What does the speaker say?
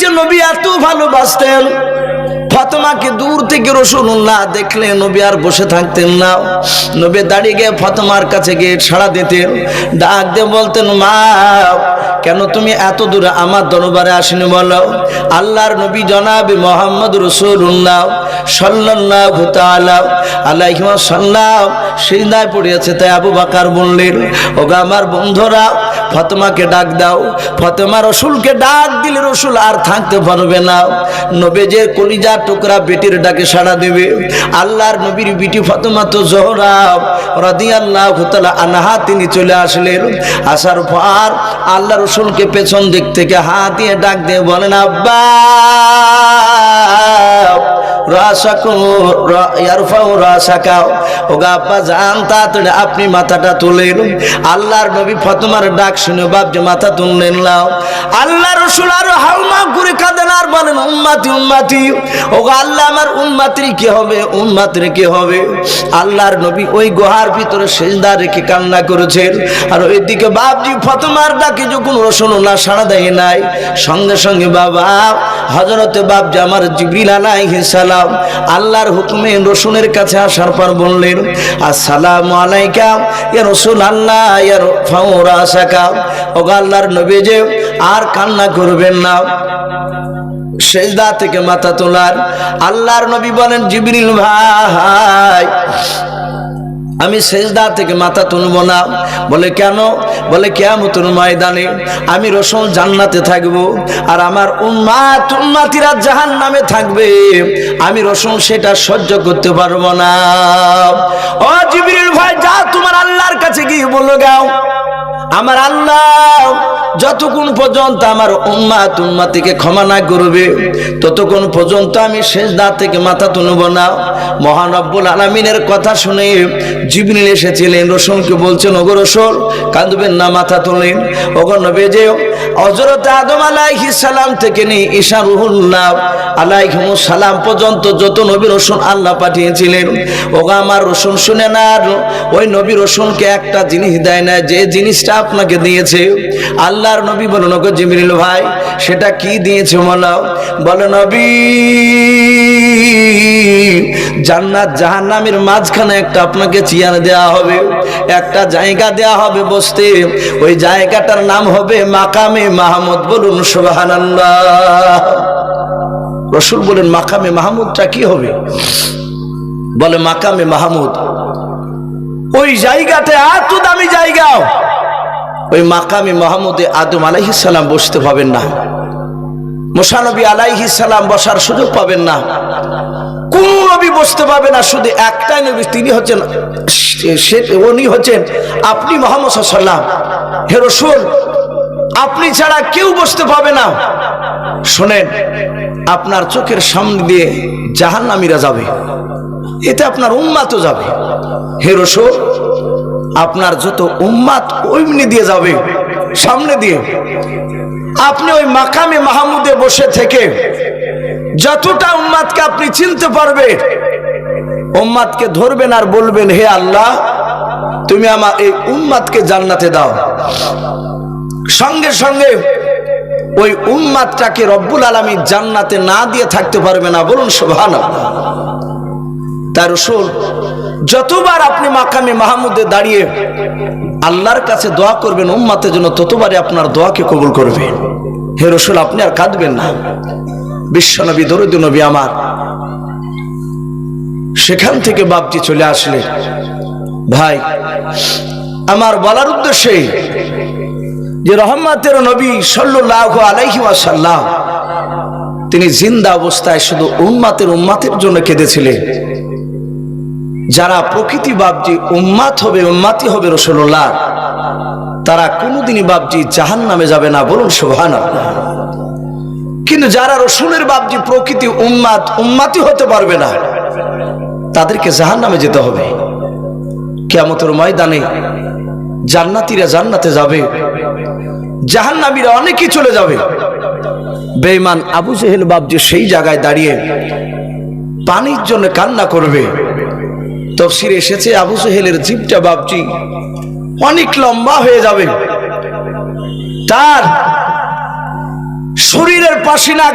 দিয়েছে নবী এত ভালোবাসতেন, ফতমাকে দূর থেকে রসুল্লাহ দেখলে নবী আর বসে থাকতেন না। নবী দাঁড়িয়ে গিয়ে ফতমার কাছে গিয়ে ছাড়া দিতেন, ডাক দিয়ে বলতেন, মা কেন তুমি এত দূরে আমার দরবারে আসেনি বলো? আল্লাহর নবী জনাবি মোহাম্মদ রসুল্লাহ সাল্লাহ তাআলা আলাইহি সাল্লাম সিজদায় পড়িয়েছে। তাই আবু বাকার বললেন, ওগা আমার বন্ধুরা, ফতেমাকে ডাক দাও। ফতেমা রসুলকে ডাক দিলে রসুল আর থাকতে পারবে না। নবেজের কলিজা টুকরা বেটির ডাকে সাড়া দেবে। আল্লাহর নবীর বিটি ফতেমা তো জহরা রাদি আল্লাহ আনাহা তিনি চলে আসলেন। আসার পর আল্লাহ রসুলকে পেছন দিক থেকে হাত দিয়ে ডাক দিয়ে বলেন আব্বা! আপনি মাথাটা তুলেন। আল্লাহর নবী ফতমার ডাক শুনে বাপ যে মাথা তুললেন লাও আল্লাহ রসুল আরও হালমা করে কাঁদেন আর বলেন, উম্মাতি উম্মাতি। ও আল্লাহ, আমার উম্মাতির কি হবে? উম্মাতির কি হবে? আল্লাহর নবী ওই গুহার ভিতরে সেজদা রেখে কান্না করেছেন। আর ওইদিকে বাপজি ফতমার ডাকে যখন রসুল্লাহ সাড়া দেয় নাই, সঙ্গে সঙ্গে বাবা হজরতে বাপজি আমার জিবরিল সালাম আল্লাহর হুকুমে রসুনের কাছে আসার পর বললেন, আসসালামু আলাইকা, ইয়া রসুল আল্লাহ ইয়া ফাউরা সাকা ও আল্লাহর নবী যে, আর কান্না করবেন না। সেজদা থেকে মাথা তোলার আল্লাহর নবী বলেন, জিবরিল ভাই আমি সেজদা থেকে মাথা তুলব না। বলে, কেন? বলে, কেয়ামতুল ময়দানে আমি রসুন জান্নাতে থাকব আর আমার উন্মাত উন্মাতিরা জাহান নামে থাকবে। আমি রসুন সেটা সহ্য করতে পারব না। ও জিবির ভাই যা তোমার আল্লাহর কাছে গিয়ে বলো, গাও, আমার আল্লাহ যতক্ষণ পর্যন্ত আমার উম্মাত উম্মাতিকে ক্ষমা না করবে, ততক্ষণ পর্যন্ত আমি শেষ দাঁত থেকে মাথা তুলব না। মহানব্বুল আলমিনের কথা শুনে জিবনিল এসেছিলেন, রসুলকে বলছেন, ওগো রসুল, কাঁদবেন না মাথা তোলেন। ওগো নবে যে হজরত আদম আলাইহি সালাম থেকে নিয়ে ঈশা রুহুল্লাহ আলাইহিম সালাম পর্যন্ত যত নবী রসুল আল্লাহ পাঠিয়েছিলেন। ওগো আমার রসুল শুনে না ওই নবী রসুলকে একটা জিনিস দেয় না, যে জিনিসটা আপনাকে দিয়েছে আল্লাহর নবী বলুন ওগো জিবরিল ভাই, সেটা কি দিয়েছে বলো বলো, নবী, জান্নাত জাহান্নামের মাঝখানে একটা আপনাকে চেয়ার দেয়া হবে, একটা জায়গা দেয়া হবে বসতে। ওই জায়গাটার নাম হবে মাকামে মাহমুদ। বলুন, সুবহানাল্লাহ। রসুল বলেন, মাকামে মাহমুদটা কি হবে? বলে, মাকামে মাহমুদ, ওই জায়গাতে এত দামি জায়গা ওই মাকামে মাহমুদে আদম সালাম বসতে পাবেন না। আলাইহিস সালাম বসার সুযোগ পাবেন না। কোন নবী বসতে পাবে না, শুধু একটাই নবী, তিনি হচ্ছেন, সে- উনি হচ্ছেন আপনি মোহাম্মদ সাল্লাম হে রসুল, আপনি ছাড়া কেউ বসতে পাবে না। শোনেন, আপনার চোখের সামনে দিয়ে জাহান্নামীরা যাবে, এতে আপনার উম্মাতও যাবে। হে রসুল আপনার যত উম্মাত ওইমনি দিয়ে যাবে, সামনে দিয়ে। আপনি ওই মাকামে মাহমুদে বসে থেকে যতটা উম্মাদকে আপনি চিনতে পারবে, উম্মাদকে ধরবেন আর বলবেন, হে আল্লাহ, তুমি আমার এই উম্মাদকে জান্নাতে দাও। সঙ্গে সঙ্গে ওই উম্মাদটাকে রব্বুল আলমী জান্নাতে না দিয়ে থাকতে পারবে না। বলুন সোভান তার রসুল যতবার আপনি মাকামে মাহমুদে দাঁড়িয়ে আল্লাহর কাছে দোয়া করবেন, উম্মাতের জন্য ততবারই আপনার দোয়াকে কবুল করবে। হে রসুল, আপনি আর কাঁদবেন না। বিশ্বনবী দরুদ নবী আমার, সেখান থেকে বাপটি চলে আসলে, ভাই, আমার বলার উদ্দেশ্যে, যে রহম্মতের নবী সাল্লাল্লাহু আলাইহি ওয়াসাল্লাম, তিনি জিন্দা অবস্থায় শুধু উম্মাতের উম্মাতের জন্য কেঁদেছিলেন। যারা প্রকৃতি বাবজি উম্মাত হবে, উম্মাতি হবে রসুল্লাহ, তারা কোনোদিনই বাবজি জাহান নামে যাবে না বলুন সোহান কিন্তু যারা রসুলের বাবজি প্রকৃতি উম্মাত, উম্মাতি হতে পারবে না, তাদেরকে জাহান নামে যেতে হবে। কেমতের ময়দানে জান্নাতিরা জান্নাতে যাবে, জাহান্নামীরা অনেকেই চলে যাবে। বেঈমান আবু জেহেল বাপজি সেই জায়গায় দাঁড়িয়ে পানির জন্য কান্না করবে। তফসিরে এসেছে আবু সোহেলের জিপটা বাপজি অনেক লম্বা হয়ে যাবে। তার শরীরের পাশিনা